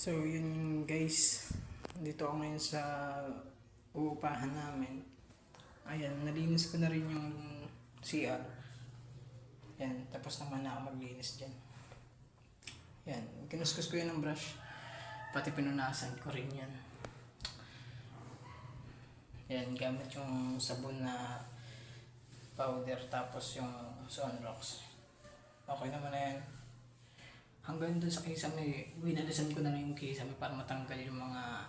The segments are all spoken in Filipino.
So yun guys, dito ako ngayon sa uupahan namin. Ayan, nalinis ko na rin yung CR. Yan, tapos naman na ako maglinis dyan. Yan, kinuskus ko yun ng brush. Pati pinunasan ko rin yan. Yan, gamit yung sabon na powder tapos yung sunrocks. Okay naman na yan. Dun sa kisame, winalisan ko na lang yung kisame para matanggal yung mga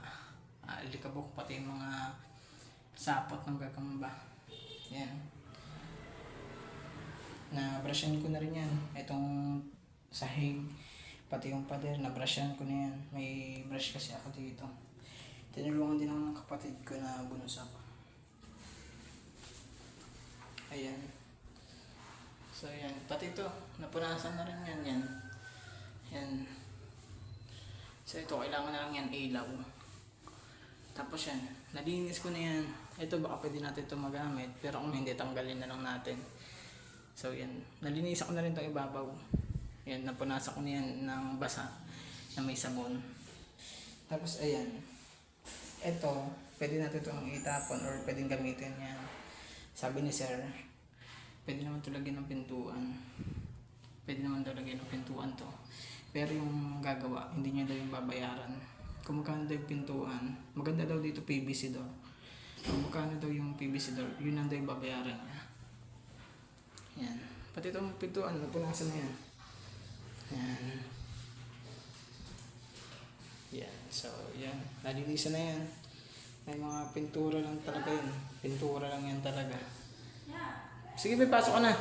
uh, likabok pati yung mga sapot ng gagamba. Yan. Na brushan ko na rin yan. Itong sahig, pati yung pader, na brushan ko na yan. May brush kasi ako dito. Tinulungan din ako ng kapatid ko na bunso. Ayan. So yan, pati ito, napunasan na rin yan yan. Yan. So ito, kailangan na lang yan ilaw. Tapos yan, nalinis ko na yan. Ito baka pwede natin ito magamit, pero kung hindi, tanggalin na lang natin. So yan, nalinisan ko na rin itong ibabaw. Yan, napunasan ko na yan ng basa na may sabon. Tapos ayan, ito, pwede natin itong itapon or pwedeng gamitin yan. Sabi ni sir, pwede naman ito lagyan ng pintuan. Pwede naman daw lagyan ng pintuan to. Pero yung gagawa, hindi niya daw yung babayaran. Kung magkano daw yung pintuan, maganda daw dito PVC daw. Kung magkano daw yung PVC daw, yun ang daw yung babayaran niya. Yan. Pati itong pintuan, napunasan na yan. Yan. Yan. So, yan. Nalinisan na yan. May mga pintura lang talaga yun. Pintura lang yan talaga. Sige, may pasok ka na.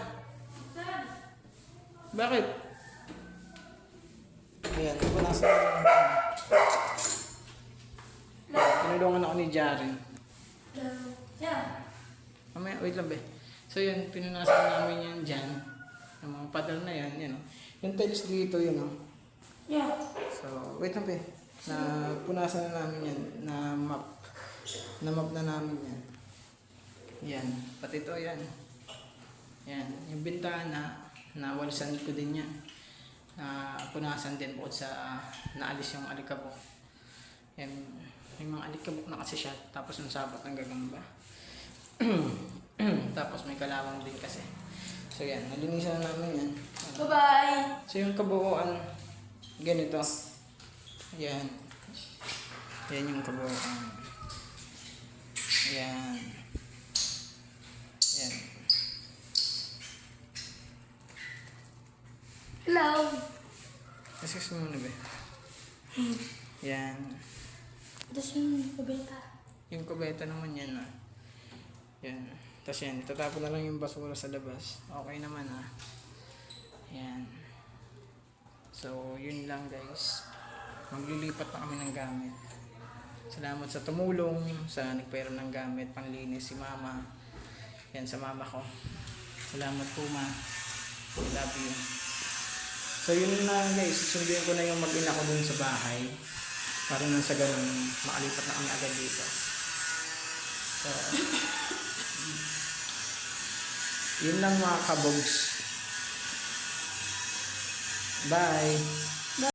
Bakit? Ayan, napunasan na yan. Tinulungan ako ni Jaren. Mamaya, wait lang be. So yun, pinunasan namin yan dyan. Yung mga paddle na yan, yun o. Yung tiles dito, yun o. Yeah. So, wait lang be. Na punasan na namin yan, na map. Na map na namin yan. Yan, pati ito yan. Yan, yung bintana, nawalisan ko din yan. Na punasan din bukod sa naalis yung alikabok. Yan, may mga alikabok na kasi siya, tapos yung sabat ng gagamba. tapos may kalawang din kasi. So yan, nalinisan na namin yan. Bye-bye. So yung kabuuan, ganito. Yan. Yan yung kabuuan. Yan. Yan. Hello. Kasi gusto mo na ba? Yan. Tapos yung kubeta. Yung kubeta naman yan ah. Yan. Tapos yan, tatapon na lang yung basura sa labas. Okay naman ah. Yan. So, yun lang guys. Maglilipat na kami ng gamit. Salamat sa tumulong, sa nagpero ng gamit, panglinis si mama. Yan sa mama ko. Salamat po ma. I love you. So yun na guys, susundin ko na yung mag-ina ko dun sa bahay. Para nang sa ganun, makalipat na kami agad dito. So, yun lang mga kabogs. Bye!